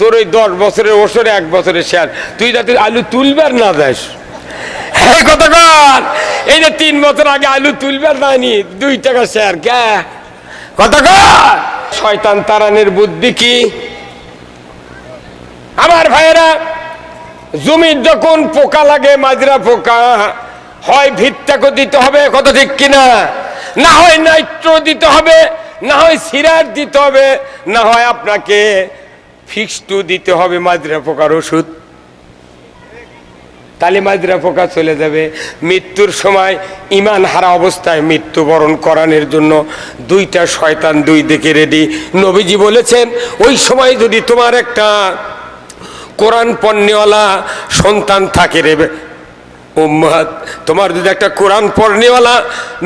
তোর ওই দশ বছরের ওসরে এক বছরের শেয়ার তুই যাতে আলু তুলবার না যাস। কথা কর এই যে তিন বছর আগে আলু তুলবার না নি দুই টাকা শেয়ার কে? কথা শয়তান তারানের বুদ্ধি কি? আমার ভাইয়েরা, জমির যখন পোকা লাগে, মাজরা পোকা, হয় ভিতটাকে দিতে হবে কথা ঠিক কিনা? না হয় নাইট্রো দিতে হবে, না হয় সিরার দিতে হবে, না হয় আপনাকে ফিক্সটু দিতে হবে মাজরা পোকার ওষুধ। তাহলে মাজরা পোকা চলে যাবে। মৃত্যুর সময় ইমান হারা অবস্থায় মৃত্যুবরণ করানোর জন্য দুইটা শয়তান দুই দিকে রেডি নবীজি বলেছেন, ওই সময় যদি তোমার একটা কোরআন পণ্যওয়ালা সন্তান থাকে রে উম্মাদ তোমার যদি একটা কোরআন পড়নেওয়ালা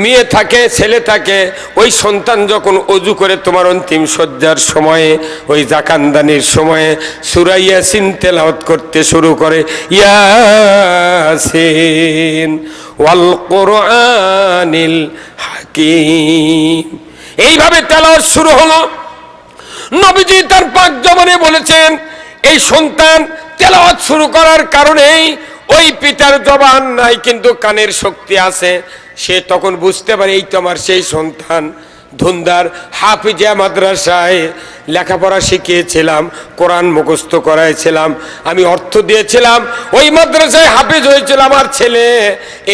মেয়ে থাকে, ছেলে থাকে, ওই সন্তান যখন অজু করে তোমার অন্তিম শয্যার সময়ে, ওই জাকান্দানির সময়ে সুরাইয়াসিন তেলাওয়াত করতে শুরু করে, ইয়াসিন ওয়াল কোরআনিল হাকিম। এইভাবে তেলাওয়াত শুরু হলো। নবীজি তার পাঁচ জমানে বলেছেন, এই সন্তান তেলাওয়াত শুরু করার কারণেই ওই পিতার জবান নাই, কিন্তু কানের শক্তি আছে। সে তখন বুঝতে পারে, এই তো আমার সেই সন্তান। ধুন্দার হাফিজা মাদ্রাসায় লেখাপড়া শিখিয়েছিলাম, কোরআন মুখস্থ করাইছিলাম, আমি অর্থ দিয়েছিলাম, ওই মাদ্রাসায় হাফিজ হয়েছিল আমার ছেলে।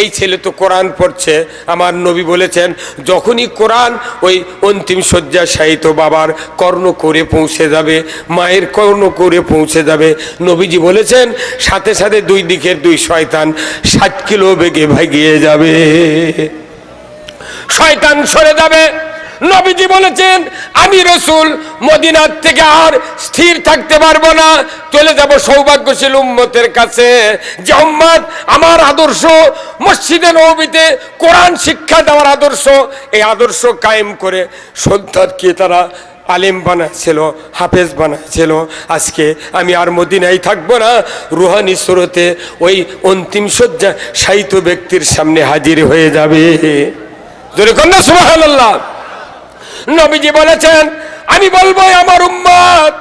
এই ছেলে তো কোরআন পড়ছে, আমার নবী বলেছেন, যখনই কোরআন ওই অন্তিম শয্যা সাহিত্য বাবার কর্ণ করে পৌঁছে যাবে, মায়ের কর্ণ করে পৌঁছে যাবে। নবীজি বলেছেন, সাথে সাথে দুই দিকের দুই শয়তান ষাট কিলো বেগে ভাগিয়ে যাবে। শয়তান সরে যাবে। নবীজি বলেছেন, আমি রসুল, মদিনার থেকে আর স্থির থাকতে পারব না। চলে যাব সৌভাগ্যশীল উম্মতের কাছে। যে উম্মত আমার আদর্শ, মসজিদে নবীতে কোরআন শিক্ষা দেওয়ার আদর্শ, এই আদর্শ কায়েম করে সন্তানকে তারা আলেম বানাচ্ছিল, হাফেজ বানাচ্ছিল। আজকে আমি আর মদিনায় থাকব না। রুহানি স্রোতে ওই অন্তিম শয্যা সাহিত্য ব্যক্তির সামনে হাজির হয়ে যাবে। জোরে কন্যা, সুবহানাল্লাহ। নবীজি বলেছেন, আমি বলব আমার উম্মত,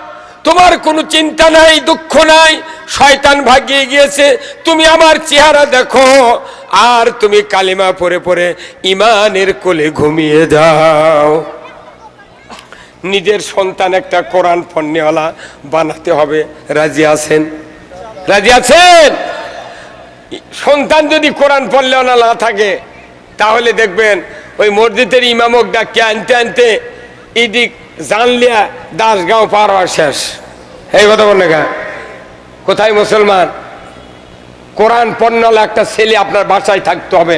তোমার কোনো চিন্তা নাই, দুঃখ নাই, শয়তান ভাগিয়ে গিয়েছে, তুমি আমার চেহারা দেখো, আর তুমি কালিমা পরে পরে ইমানের কোলে ঘুমিয়ে যাও। নিজের সন্তান একটা কোরআন পণ্যওয়ালা বানাতে হবে, রাজি আছেন? রাজি আছেন? সন্তান যদি কোরআন পড়লেওয়ালা না থাকে, তাহলে দেখবেন ওই মসজিদের ইমামক ডাকিয়ে আনতে আনতে ইদিক জানলিয়া দাসগাঁও পার হওয়ার শেষ। এই কথা বলে কোথায় মুসলমান? কোরআন পণ্যওয়ালা একটা ছেলে আপনার বাসায় থাকতে হবে।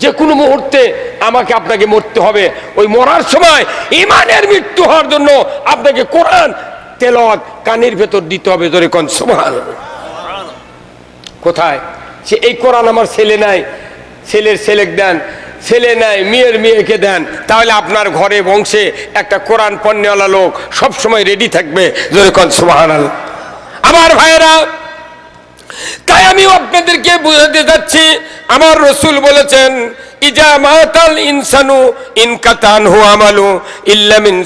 যে কোনো মুহূর্তে আমাকে আপনাকে মরতে হবে। ওই মরার সময় ইমানের মৃত্যু হওয়ার জন্য আপনাকে কোরআন তেলত কানের ভেতর দিতে হবে ধরে কোন সমান কোথায়? সে এই কোরআন আমার ছেলে নাই। ছেলের ছেলেক দেন। ছেলে নেয় মেয়ের মেয়েকে দেন, তাহলে আপনার ঘরে বংশে একটা কোরআন পণ্যওয়ালা লোক সবসময় রেডি থাকবে। জোরে কন সুবহান আমার ভাইয়েরা, তাই আমি আপনাদেরকে বুঝাতে যাচ্ছি, আমার রসুল বলেছেন ইনসানু ইনকাতান ইল্লামিন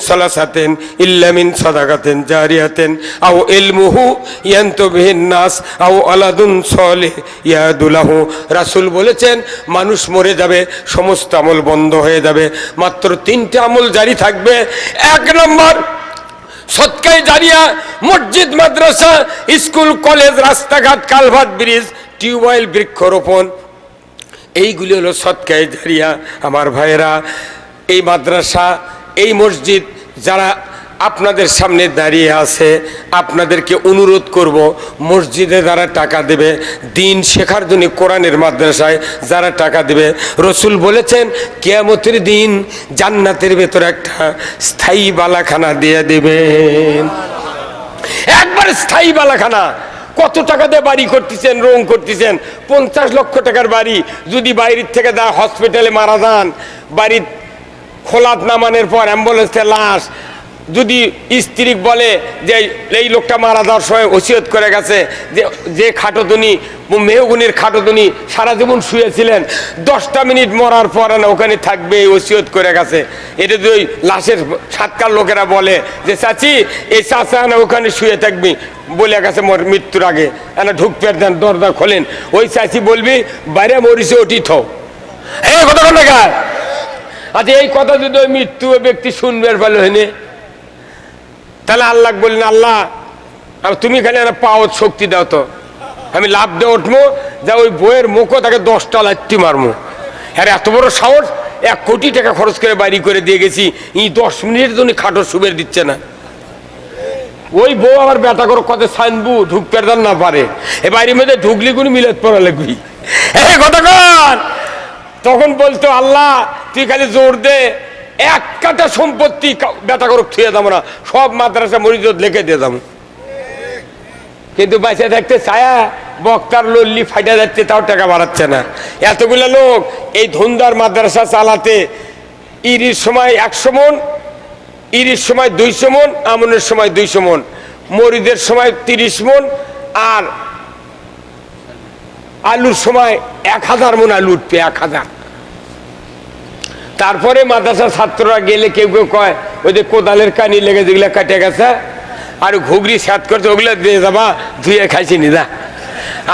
ইল্লামিন আলাদুন রাসূল বলেছেন, মানুষ মরে যাবে, সমস্ত আমল বন্ধ হয়ে যাবে। মাত্র তিনটে আমল জারি থাকবে। এক নম্বর, সৎকায় জারিয়া, মসজিদ, মাদ্রাসা, স্কুল, কলেজ, রাস্তাঘাট, কালভার্ট, ব্রিজ, টিউবওয়েল, বৃক্ষরোপণ। এইগুলি হলো সৎকায় জারিয়া, আমার ভাইয়েরা। এই মাদ্রাসা, এই মসজিদ যারা আপনাদের সামনে দাঁড়িয়ে আছে, আপনাদেরকে অনুরোধ করব, মসজিদে যারা টাকা দেবে, দিন শেখার জন্য কোরআনের মাদ্রাসায় যারা টাকা দেবে, রসুল বলেছেন, কেয়ামতের দিন জান্নাতের ভেতর একটা স্থায়ী বালাখানা দিয়ে দেবেন। একবার স্থায়ী বালাখানা কত টাকা দিয়ে বাড়ি করতেছেন রং করতেছেন? পঞ্চাশ লক্ষ টাকার বাড়ি। যদি বাইরের থেকে দা হসপিটালে মারা যান, বাড়ির খোলাত নামানোর পর অ্যাম্বুলেন্সে লাশ। যদি স্ত্রী বলে যে এই লোকটা মারা যাওয়ার সময় ওসিয়ত করে গেছে, যে যে খাটো তুমি মেহগুনির খাটোদুনি সারা জীবন শুয়েছিলেন। দশটা মিনিট মরার পর না ওখানে থাকবে ওসিয়ত করে গেছে। এটা যদি ওই লাশের সাতকার লোকেরা বলে যে, চাচি, এই চাচা না ওখানে শুয়ে থাকবি। বলে গেছে মোর মৃত্যুর আগে। না ঢুকতে দেন, দরজা খোলেন। ওই চাচি বলবি, বাইরে মরিছে ওটি থো এই কথা গায় আচ্ছা এই কথা যদি ওই মৃত্যু ব্যক্তি শুনবে ভালো হয়নি। তাহলে আল্লাহ বললেন, আল্লাহ, আর তুমি খালি পাওয়ার শক্তি দাও তো। আমি লাভ দিয়ে উঠবো যা ওই বইয়ের মুখও তাকে দশটা লাত্তি মারবো আর, এত বড় সাহস, এক কোটি টাকা খরচ করে বাড়ি করে দিয়ে গেছি। ই দশ মিনিটের জন্য খাটো সুবের দিচ্ছে না। ওই বউ আমার বেটা করে কত সাইনবু ঢুকতে দান না পারে। এ বাড়ির মধ্যে ঢুকলি কোনো মিলত পড়া লাগবি? হ্যাঁ কতক্ষণ তখন বলতো, আল্লাহ, তুই খালি জোর দে, এক কাটা সম্পত্তি বেটা করে থুয়ে দাম না, সব মাদ্রাসা মরিজত লেখে দিয়ে দাম। কিন্তু বাঁচে থাকতে ছায়া বক্তার লল্লি ফাইটা যাচ্ছে, তাও টাকা বাড়াচ্ছে না। এতগুলো লোক এই ধুন্দার মাদ্রাসা চালাতে, ইরির সময় একশো মন, ইরির সময় দুইশো মন, আমনের সময় দুইশো মন, মরিদের সময় তিরিশ মন, আর আলুর সময় এক হাজার মন আলু উঠবে, এক হাজার। তারপরে মাদ্রাসার ছাত্ররা গেলে কেউ কেউ কয়, ওই যে কোদালের কানি লেগে যেগুলো কাটে গেছে আর ঘুগরি স্যাত করছে ওগুলো দিয়ে যাবা ধুয়ে খাইছি নিদা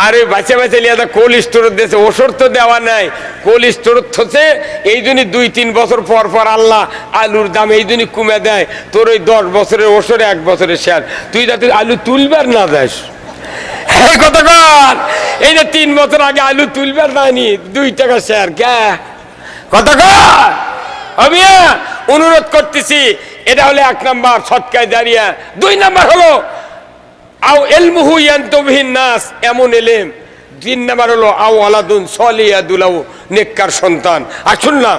আর ওই বাচ্চা বাচ্চা লিয়ে কোল্ড স্টোর দিয়েছে, ওষুধ তো দেওয়া নাই। কোল্ড স্টোর থসে, এই জন্যই দুই তিন বছর পর পর আল্লাহ আলুর দাম এই জন্যই কমে দেয়। তোর ওই দশ বছরের ওষুধে এক বছরের শেয়ার তুই যাতে আলু তুলবার না দেস এই কতক্ষণ এই যে তিন বছর আগে আলু তুলবার না নি দুই টাকা শেয়ার কে? কতক্ষণ আমি অনুরোধ করতেছি এটা হলো এক নাম্বার ছটকায় দাঁড়িয়া। দুই নাম্বার হলো, আও এলমুহু ইয়ান্তবিহীন নাস, এমন এলেম। তিন নাম্বার হলো, আও আলাদুন সলিয়া দুলাউ নেককার সন্তান। আর না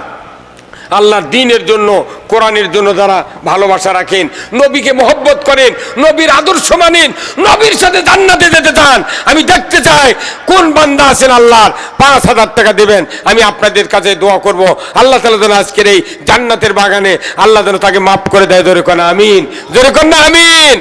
আল্লাহর দিনের জন্য, কোরআনের জন্য যারা ভালোবাসা রাখেন, নবীকে মহব্বত করেন, নবীর আদর্শ মানেন, নবীর সাথে জান্নাতে যেতে চান, আমি দেখতে চাই কোন বান্দা আছেন আল্লাহর, পাঁচ হাজার টাকা দেবেন, আমি আপনাদের কাছে দোয়া করব। আল্লাহ তালা যেন আজকের এই জান্নাতের বাগানে, আল্লাহ যেন তাকে মাফ করে দেয়, জোরে কন, আমিন, জোরে কন না, আমিন।